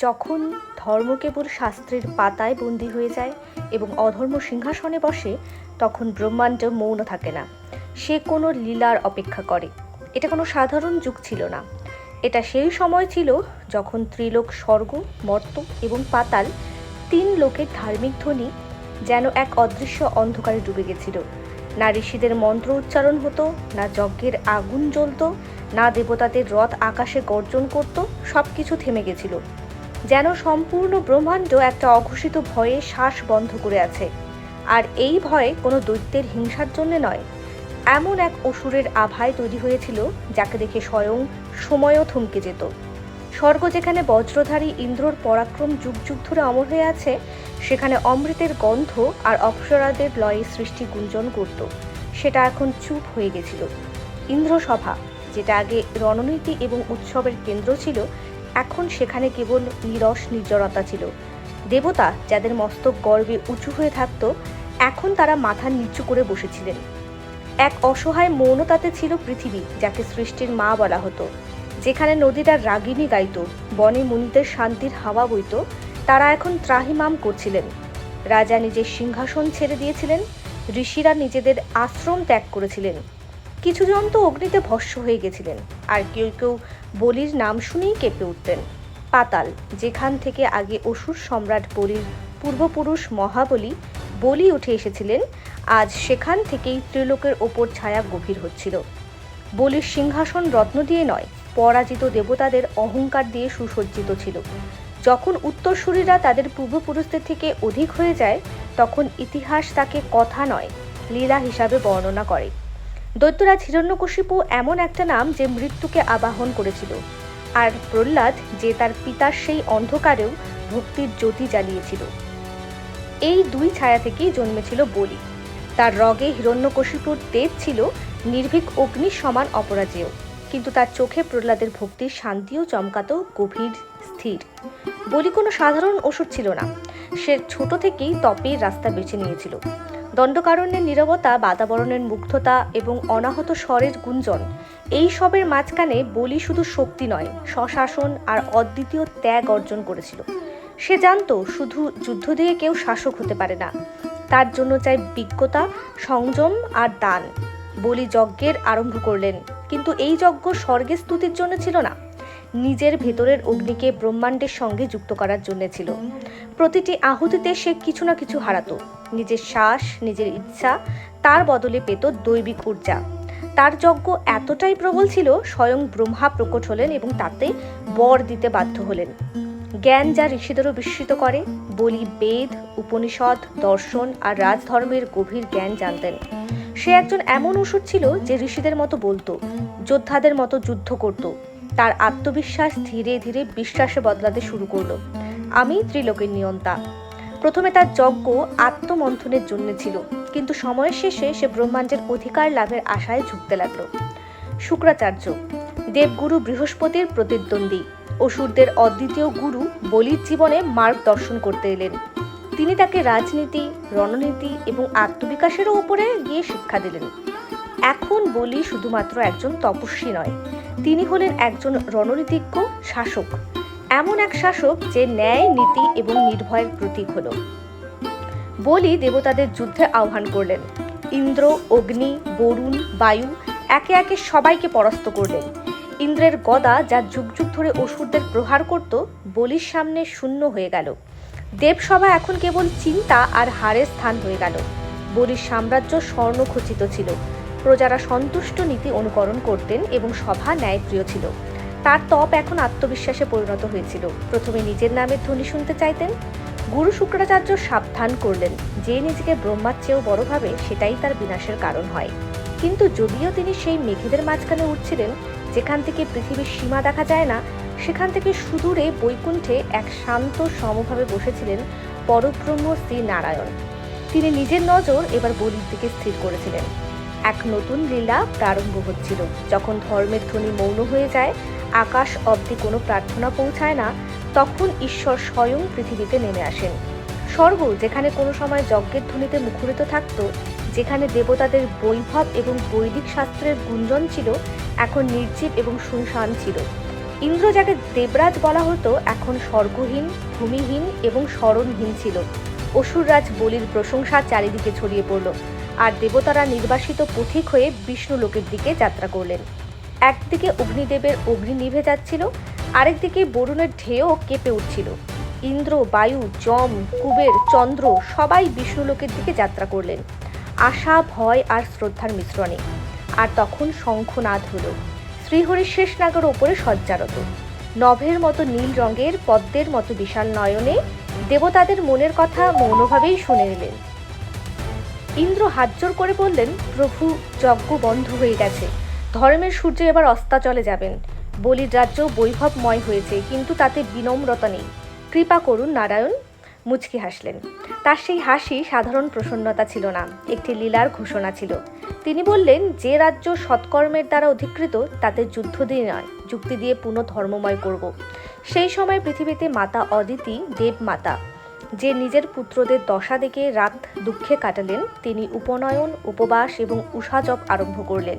যখন ধর্ম কেবল শাস্ত্রের পাতায় বন্দী হয়ে যায় এবং অধর্ম সিংহাসনে বসে, তখন ব্রহ্মাণ্ড মৌন থাকে না। সে কোনো লীলার অপেক্ষা করে। এটা কোনো সাধারণ যুগ ছিল না। এটা সেই সময় ছিল যখন ত্রিলোক স্বর্গ, মর্ত এবং পাতাল তিন লোকের ধার্মিক ধ্বনি যেন এক অদৃশ্য অন্ধকারে ডুবে গেছিল। না ঋষিদের মন্ত্র উচ্চারণ হতো, না যজ্ঞের আগুন জ্বলতো, না দেবতাদের রথ আকাশে গর্জন করত সব কিছু থেমে গেছিল। যেন সম্পূর্ণ ব্রহ্মাণ্ড একটা অঘোষিত ভয়ে শ্বাস বন্ধ করে আছে। আর এই ভয় কোনো দৈত্যের হিংসার জন্য নয়। এমন এক অসুরের আভায় তৈরি হয়েছিল, যাকে দেখে স্বয়ং সময়ও থমকে যেত। স্বর্গ যেখানে বজ্রধারী ইন্দ্রর পরাক্রম যুগ যুগ ধরে অমর হয়ে আছে, সেখানে অমৃতের গন্ধ আর অপ্সরাদের লয়ে সৃষ্টি গুঞ্জন করত। সেটা এখন চুপ হয়ে গেছিল। ইন্দ্রসভা, যেটা আগে রণনীতি এবং উৎসবের কেন্দ্র ছিল এখন সেখানে কেবল নিরস নির্জনতা ছিল। দেবতা যাদের মস্তক গর্বে উঁচু হয়ে থাকত, এখন তারা মাথা নিচু করে বসেছিলেন। এক অসহায় মৌনতাতে ছিল পৃথিবী, যাকে সৃষ্টির মা বলা হতো। যেখানে নদীরা রাগিনী গাইত, বনে মুনিদের শান্তির হাওয়া বইত, তারা এখন ত্রাহিমাম করছিলেন। রাজা নিজের সিংহাসন ছেড়ে দিয়েছিলেন, ঋষিরা নিজেদের আশ্রম ত্যাগ করেছিলেন। কিছুজন তো অগ্নিতে ভস্য হয়ে গেছিলেন। আর কেউ কেউ বলির নাম শুনেই কেঁপে উঠতেন। পাতাল, যেখান থেকে আগে অসুর সম্রাট বলির পূর্বপুরুষ মহাবলী বলি উঠে এসেছিলেন, আজ সেখান থেকেই ত্রিলোকের ওপর ছায়া গভীর হচ্ছিল। বলির সিংহাসন রত্ন দিয়ে নয়, পরাজিত দেবতাদের অহংকার দিয়ে সুসজ্জিত ছিল। যখন উত্তরসূরিরা তাদের পূর্বপুরুষদের থেকে অধিক হয়ে যায়, তখন ইতিহাস তাকে কথা নয়, লীলা হিসাবে বর্ণনা করে। দৈত্যরাজ হিরণ্যকশিপু এমন একটা নাম যে মৃত্যুকে আবাহন করেছিল। আর প্রহ্লাদ, যে তার পিতার সেই অন্ধকারেও ভক্তির জ্যোতি জ্বালিয়েছিল। এই দুই ছায়া থেকেই জন্মেছিল বলি। তার রগে হিরণ্যকশিপুর তেজ ছিল নির্ভীক অগ্নির সমান অপরাজেয়। কিন্তু তার চোখে প্রহ্লাদের ভক্তির শান্তিও চমকাতো গভীর, স্থির। বলি কোনো সাধারণ ওষুধ ছিল না। সে ছোট থেকেই তপের রাস্তা বেছে নিয়েছিল। দণ্ডকারণ্যের নীরবতা, বাতাবরণের মুগ্ধতা এবং অনাহত স্বরের গুঞ্জন, এই সবের মাঝখানে বলি শুধু শক্তি নয়, স্বশাসন আর অদ্বিতীয় ত্যাগ অর্জন করেছিল। সে জানতো শুধু যুদ্ধ দিয়ে কেউ শাসক হতে পারে না। তার জন্য চাই বিজ্ঞতা, সংযম আর দান। বলি যজ্ঞের আরম্ভ করলেন, কিন্তু এই যজ্ঞ স্বর্গের স্তুতির জন্য ছিল না। নিজের ভেতরের অগ্নিকে ব্রহ্মাণ্ডের সঙ্গে যুক্ত করার জন্য ছিল। প্রতিটি আহুতিতে সে কিছু না কিছু হারাতো। নিজের শ্বাস, নিজের ইচ্ছা, তার বদলে পেত দৈবিক ঊর্জা। তার যজ্ঞ এতটাই প্রবল ছিল, স্বয়ং ব্রহ্মা প্রকট হলেন এবং তাতে বর দিতে বাধ্য হলেন। জ্ঞান যা ঋষিদেরও বিস্মিত করে, বলি, বেদ, উপনিষদ, দর্শন আর রাজধর্মের গভীর জ্ঞান জানতেন। সে একজন এমন ওষুধ ছিল যে ঋষিদের মতো বলতো, যোদ্ধাদের মতো যুদ্ধ করত। তার আত্মবিশ্বাস ধীরে ধীরে বিশ্বাসে বদলাতে শুরু করল। আমি ত্রিলোকের নিয়ন্তা। প্রথমে তার যজ্ঞ আত্মমন্থনের জন্য ছিল, কিন্তু সময়ের শেষে সে ব্রহ্মাণ্ডের অধিকার লাভের আশায় ঝুঁকতে লাগল। শুক্রাচার্য, দেবগুরু বৃহস্পতির প্রতিদ্বন্দ্বী অসুরদের অদ্বিতীয় গুরু বলির জীবনে মার্গ দর্শন করতে এলেন। তিনি তাকে রাজনীতি, রণনীতি এবং আত্মবিকাশেরও উপরে গিয়ে শিক্ষা দিলেন। এখন বলি শুধুমাত্র একজন তপস্বী নয় তিনি হলেন একজন রণনীতিজ্ঞ শাসক, এমন এক শাসক যে ন্যায়, নীতি এবং নির্ভয়ের প্রতীক হল। বলি দেবতাদের যুদ্ধে আহ্বান করলেন। ইন্দ্র, অগ্নি, বরুণ, বায়ু একে একে সবাইকে পরাস্ত করলেন। ইন্দ্রের গদা যা যুগ যুগ ধরে অসুরদের প্রহার করত, বলির সামনে শূন্য হয়ে গেল। দেবসভা এখন কেবল চিন্তা আর হারের স্থান হয়ে গেল। বলির সাম্রাজ্য স্বর্ণখচিত ছিল। প্রজারা সন্তুষ্ট নীতি অনুকরণ করতেন এবং সভা ন্যায়প্রিয় ছিল। তার তপ এখন আত্মবিশ্বাসে পরিণত হয়েছিল। প্রথমে নিজের নামের ধ্বনি শুনতে চাইতেন। গুরু শুক্রাচার্য সাবধান করলেন। যে নিজেকে ব্রহ্মার চেয়েও বড় ভাবে, সেটাই তার বিনাশের কারণ হয়। কিন্তু যদিও তিনি সেই মেঘেদের মাঝখানে উঠছিলেন, যেখান থেকে পৃথিবীর সীমা দেখা যায় না, সেখান থেকে সুদূরে বৈকুণ্ঠে এক শান্ত সমভাবে বসেছিলেন পরব্রহ্ম শ্রী নারায়ণ। তিনি নিজের নজর এবার বলির দিকে স্থির করেছিলেন। এক নতুন লীলা প্রারম্ভ হচ্ছিল। যখন ধর্মের ধ্বনি মৌন হয়ে যায়, আকাশ অবধি কোনো প্রার্থনা পৌঁছায় না, তখন ঈশ্বর স্বয়ং পৃথিবীতে নেমে আসেন। স্বর্গ, যেখানে কোনো সময় যজ্ঞের ধ্বনিতে মুখরিত থাকত, যেখানে দেবতাদের বৈভব এবং বৈদিক শাস্ত্রের গুঞ্জন ছিল, এখন নির্জীব এবং শুনশান ছিল। ইন্দ্র যাকে দেবরাজ বলা হতো, এখন স্বর্গহীন, ভূমিহীন এবং স্মরণহীন ছিল। অসুররাজ বলির প্রশংসা চারিদিকে ছড়িয়ে পড়ল। আর দেবতারা নির্বাসিত পথিক হয়ে বিষ্ণু লোকের দিকে যাত্রা করলেন। একদিকে অগ্নিদেবের অগ্নি নিভে যাচ্ছিল, আরেকদিকে বরুণের ঢেউ কেঁপে উঠছিল। ইন্দ্র, বায়ু, যম, কুবের, চন্দ্র সবাই বিষ্ণুলোকের দিকে যাত্রা করলেন। আশা, ভয় আর শ্রদ্ধার মিশ্রণে। আর তখন শঙ্খনাদ হলো। শ্রীহরির শেষ নাগর ওপরে সজ্জারত। নভের মতো নীল রঙের, পদ্মের মতো বিশাল নয়নে দেবতাদের মনের কথা মৌনভাবেই শুনে নিলেন ইন্দ্র হাতজোর করে বললেন, প্রভু, যজ্ঞ বন্ধ হয়ে গেছে। ধর্মের সূর্য এবার অস্তাচলে যাবেন। বলির রাজ্য বৈভবময় হয়েছে, কিন্তু তাতে বিনম্রতা নেই। কৃপা করুন, নারায়ণ। মুচকি হাসলেন। তার সেই হাসি সাধারণ প্রসন্নতা ছিল না, একটি লীলার ঘোষণা ছিল। তিনি বললেন, যে রাজ্য সৎকর্মের দ্বারা অধিকৃত, তাতে যুদ্ধ দিয়ে নয়, যুক্তি দিয়ে পুনঃ ধর্মময় করব। সেই সময় পৃথিবীতে মাতা অদিতি দেব মাতা যে নিজের পুত্রদের দশা দেখে রাত দুঃখে কাটালেন, তিনি উপনয়ন, উপবাস এবং উষাজপ আরম্ভ করলেন।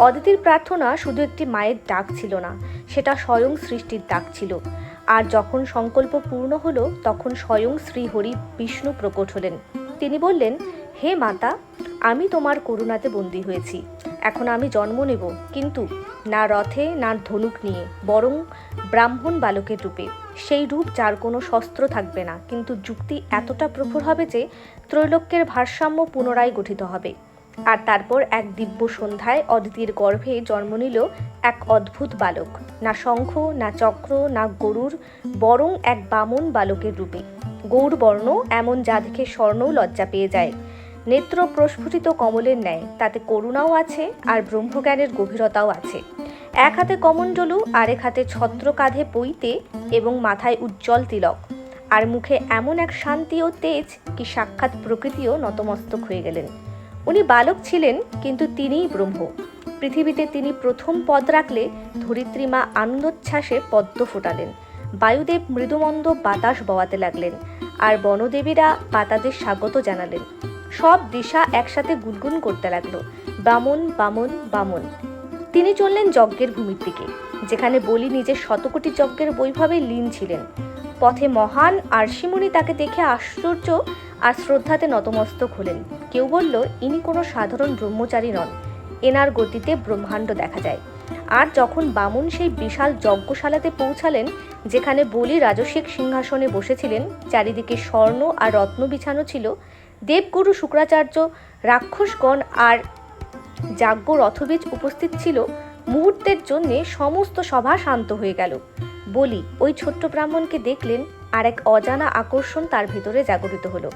অদিতির প্রার্থনা শুধু একটি মায়ের ডাক ছিল না, সেটা স্বয়ং সৃষ্টির ডাক ছিল। আর যখন সংকল্প পূর্ণ হলো, তখন স্বয়ং শ্রীহরি বিষ্ণু প্রকট হলেন। তিনি বললেন, হে মাতা, আমি তোমার করুণাতে বন্দী হয়েছি। এখন আমি জন্ম নেব, কিন্তু না রথে, না ধনুক নিয়ে, বরং ব্রাহ্মণ বালকের রূপে। সেই রূপ যার কোনো শস্ত্র থাকবে না। কিন্তু যুক্তি এতটা প্রখর হবে যে ত্রৈলোক্যের ভারসাম্য পুনরায় গঠিত হবে। আর তারপর এক দিব্য সন্ধ্যায় অদিতির গর্ভে জন্ম নিল এক অদ্ভুত বালক। না শঙ্খ, না চক্র, না গরুর, বরং এক বামন বালকের রূপে। গৌর বর্ণ এমন যা দেখে স্বর্ণও লজ্জা পেয়ে যায়। নেত্র প্রস্ফুটিত কমলের ন্যায়, তাতে করুণাও আছে আর ব্রহ্মজ্ঞানের গভীরতাও আছে। এক হাতে কমণ্ডলু আরেক হাতে ছত্র কাঁধে পইতে এবং মাথায় উজ্জ্বল তিলক। আর মুখে এমন এক শান্তি ও তেজ কি সাক্ষাৎ প্রকৃতিও নতমস্তক হয়ে গেলেন। উনি বালক ছিলেন, কিন্তু তিনিই ব্রহ্ম। পৃথিবীতে তিনি প্রথম পদ রাখলে ধরিত্রীমা আনন্দোচ্ছ্বাসে পদ্ম ফোটালেন। বায়ুদেব মৃদুমন্দ বাতাস বওয়াতে লাগলেন, আর বনদেবীরা পাতাদের স্বাগত জানালেন। সব দিশা একসাথে গুনগুন করতে লাগল। বামন বামন বামন। তিনি চললেন যজ্ঞের ভূমির দিকে, যেখানে বলি নিজের শতকোটি যজ্ঞের বৈভবে লীন ছিলেন। পথে মহান আরশিমুনি তাকে দেখে আশ্চর্য আর শ্রদ্ধাতে নতমস্তক হলেন। কেউ বলল, ইনি কোনো সাধারণ ব্রহ্মচারী নন, এনার গতিতে ব্রহ্মাণ্ড দেখা যায়। আর যখন বামুন সেই বিশাল যজ্ঞশালাতে পৌঁছালেন, যেখানে বলি রাজসিক সিংহাসনে বসেছিলেন, চারিদিকে স্বর্ণ আর রত্ন বিছানো ছিল, দেবগুরু শুক্রাচার্য, রাক্ষসগণ আর যাজ্ঞ রথবীজ উপস্থিত ছিল মুহূর্তের জন্যে সমস্ত সভা শান্ত হয়ে গেল। বলি, ওই ছোট্ট ব্রাহ্মণকে দেখলেন আর এক অজানা আকর্ষণ তার ভেতরে জাগরিত হলো।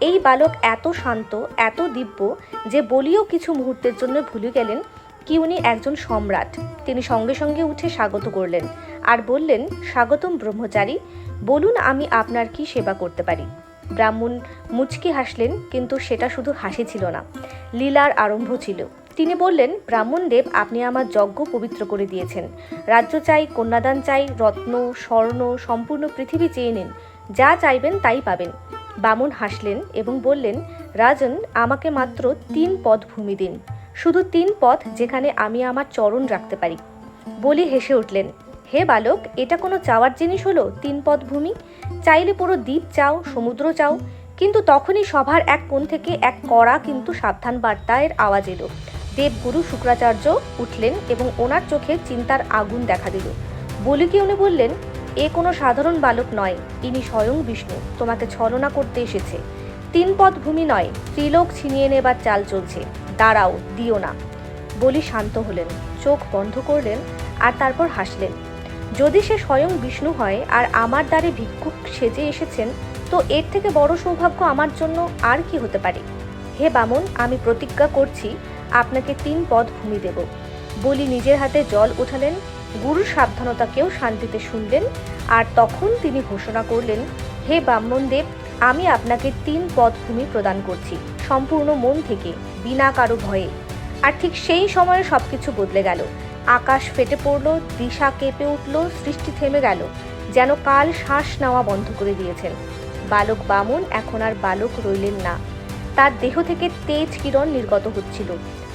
এই বালক এত শান্ত, এত দিব্য যে বলিও কিছু মুহূর্তের জন্য ভুলে গেলেন কি উনি একজন সম্রাট। তিনি সঙ্গে সঙ্গে উঠে স্বাগত করলেন আর বললেন, স্বাগতম ব্রহ্মচারী, বলুন আমি আপনার কি সেবা করতে পারি? ব্রাহ্মণ মুচকি হাসলেন, কিন্তু সেটা শুধু হাসি ছিল না, লীলার আরম্ভ ছিল। তিনি বললেন, ব্রাহ্মণদেব, আপনি আমার যজ্ঞ পবিত্র করে দিয়েছেন। রাজ্য চাই, কন্যাদান চাই, রত্ন, স্বর্ণ, সম্পূর্ণ পৃথিবী চেয়ে নিন। যা চাইবেন তাই পাবেন। বামুন হাসলেন এবং বললেন, রাজন, আমাকে মাত্র তিন পদ ভূমি দিন। শুধু তিন পথ যেখানে আমি আমার চরণ রাখতে পারি। বলি হেসে উঠলেন। হে বালক, এটা কোনো চাওয়ার জিনিস হলো? তিন পদ ভূমি। চাইলে পুরো দ্বীপ চাও, সমুদ্র চাও। কিন্তু তখনই সভার এক কোণ থেকে এক কড়া কিন্তু সাবধান বার্তায়ের আওয়াজ এলো। দেবগুরু শুক্রাচার্য উঠলেন এবং ওনার চোখে চিন্তার আগুন দেখা দিল। বলি কি উনি বললেন, এ কোনো সাধারণ বালক নয়, ইনি স্বয়ং বিষ্ণু, তোমাকে ছলনা করতে এসেছে। তিন পদ ভূমি নয়, ত্রিলোক ছিনিয়ে নেবার চাল চলছে, দাঁড়াও, দিও না। বলি শান্ত হলেন, চোখ বন্ধ করলেন, আর তারপর হাসলেন যদি সে স্বয়ং বিষ্ণু হয় আর আমার দ্বারে ভিক্ষুক সেজে এসেছেন, তো এর থেকে বড় সৌভাগ্য আমার জন্য আর কি হতে পারে? হে বামন, আমি প্রতিজ্ঞা করছি, আপনাকে তিন পদ ভূমি দেব। বলি নিজের হাতে জল উঠালেন গুরুর সাবধানতাকেও শান্তিতে শুনলেন, আর তখন তিনি ঘোষণা করলেন, হে ব্রাহ্মণদেব, আমি আপনাকে তিন পদ ভূমি প্রদান করছি, সম্পূর্ণ মন থেকে, বিনা কারও ভয়ে। আর ঠিক সেই সময়ে সবকিছু বদলে গেল। আকাশ ফেটে পড়ল, দিশা কেঁপে উঠল, সৃষ্টি থেমে গেল, যেন কাল শ্বাস নেওয়া বন্ধ করে দিয়েছেন। বালক বামন এখন আর বালক রইলেন না। তার দেহ থেকে তেজ কিরণ নির্গত হচ্ছিল।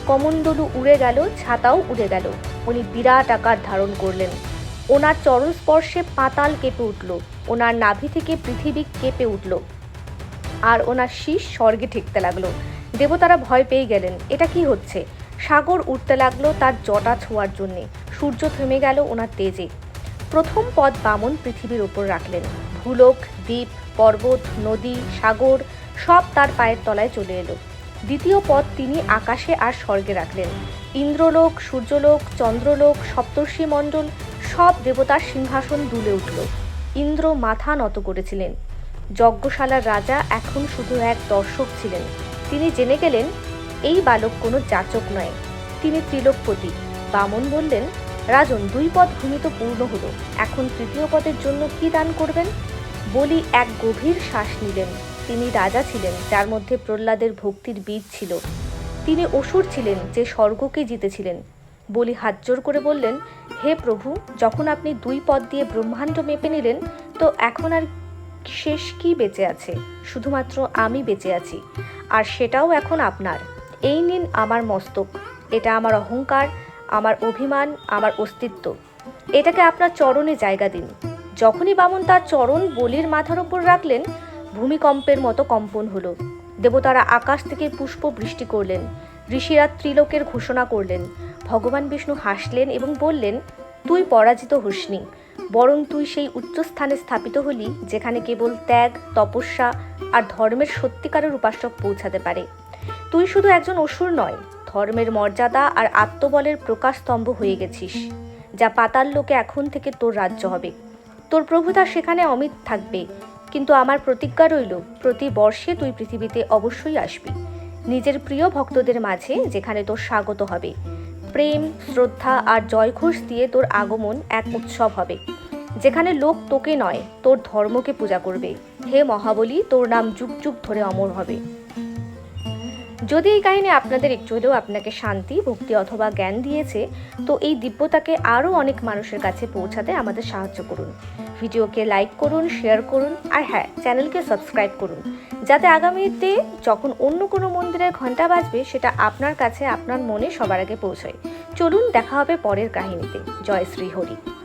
কমণ্ডলু উড়ে গেল, ছাতাও উড়ে গেল। উনি বিরাট আকার ধারণ করলেন। ওনার চরণ স্পর্শে পাতাল কেঁপে উঠল। ওনার নাভি থেকে পৃথিবী কেঁপে উঠল। আর ওনার শীষ স্বর্গে ঠেকতে লাগল। দেবতারা ভয় পেয়ে গেলেন, এটা কি হচ্ছে? সাগর উঠতে লাগল তার জটা ছোঁয়ার জন্যে। সূর্য থেমে গেল ওনার তেজে। প্রথম পদ বামন পৃথিবীর ওপর রাখলেন। ভূলোক, দ্বীপ, পর্বত, নদী, সাগর, সব তার পায়ের তলায় চলে এলো। দ্বিতীয় পদ তিনি আকাশে আর স্বর্গে রাখলেন। ইন্দ্রলোক, সূর্যলোক, চন্দ্রলোক, সপ্তর্ষি মণ্ডল, সব দেবতার সিংহাসন দুলে উঠল। ইন্দ্র মাথা নত করেছিলেন। যজ্ঞশালার রাজা এখন শুধু এক দর্শক ছিলেন। তিনি জেনে গেলেন এই বালক কোনো যাচক নয়। তিনি ত্রিলোকপতি। বামন বললেন, রাজন, দুই পদ ভূমি তো পূর্ণ হলো। এখন তৃতীয় পদের জন্য কি দান করবেন? বলি, এক গভীর শ্বাস নিলেন। তিনি রাজা ছিলেন, যার মধ্যে প্রহ্লাদের ভক্তির বীজ ছিল। তিনি অসুর ছিলেন, যে স্বর্গকে জিতেছিলেন। বলি, হাত জোর করে বললেন, হে প্রভু, যখন আপনি দুই পদ দিয়ে ব্রহ্মাণ্ড মেপে নিলেন, তো এখন আর শেষ কি বেঁচে আছে? শুধুমাত্র আমি বেঁচে আছি। আর সেটাও এখন আপনার। এই নিন আমার মস্তক। এটা আমার অহংকার, আমার অভিমান, আমার অস্তিত্ব। এটাকে আপনার চরণে জায়গা দিন। যখনই বামন তার চরণ বলির মাথার ওপর রাখলেন, ভূমিকম্পের মতো কম্পন হলো। দেবতারা আকাশ থেকে পুষ্প বৃষ্টি করলেন। ঋষিরা ত্রিলোকের ঘোষণা করলেন। ভগবান বিষ্ণু হাসলেন এবং বললেন, তুই পরাজিত হসনি। বরং তুই সেই উচ্চস্থানে স্থাপিত হলি, যেখানে কেবল ত্যাগ, তপস্যা আর ধর্মের সত্যিকারের উপাসক পৌঁছাতে পারে। তুই শুধু একজন অসুর নয়, ধর্মের মর্যাদা আর আত্মবলের প্রকাশস্তম্ভ হয়ে গেছিস, যা পাতাল লোকে এখন থেকে তোর রাজ্য হবে। তোর প্রভুতা সেখানে অমিত থাকবে, কিন্তু আমার প্রতিজ্ঞা রইল, প্রতি বর্ষে তুই পৃথিবীতে অবশ্যই আসবি। নিজের প্রিয় ভক্তদের মাঝে যেখানে তোর স্বাগত হবে। প্রেম, শ্রদ্ধা আর জয়ঘোষ দিয়ে তোর আগমন এক উৎসব হবে। যেখানে লোক তোকে নয়, তোর ধর্মকে পূজা করবে। হে মহাবলী, তোর নাম যুগ যুগ ধরে অমর হবে। যদি এই কাহিনী আপনাদের একটু হলেও আপনাকে শান্তি, ভক্তি অথবা জ্ঞান দিয়েছে, তো এই দিব্যতাকে আরও অনেক মানুষের কাছে পৌঁছাতে আমাদের সাহায্য করুন। ভিডিওকে লাইক করুন, শেয়ার করুন, আর হ্যাঁ চ্যানেলকে সাবস্ক্রাইব করুন। যাতে আগামীতে যখন অন্য কোনো মন্দিরের ঘণ্টা বাজবে, সেটা আপনার কাছে, আপনার মনে সবার আগে পৌঁছয়। চলুন, দেখা হবে পরের কাহিনীতে। জয় শ্রী হরি।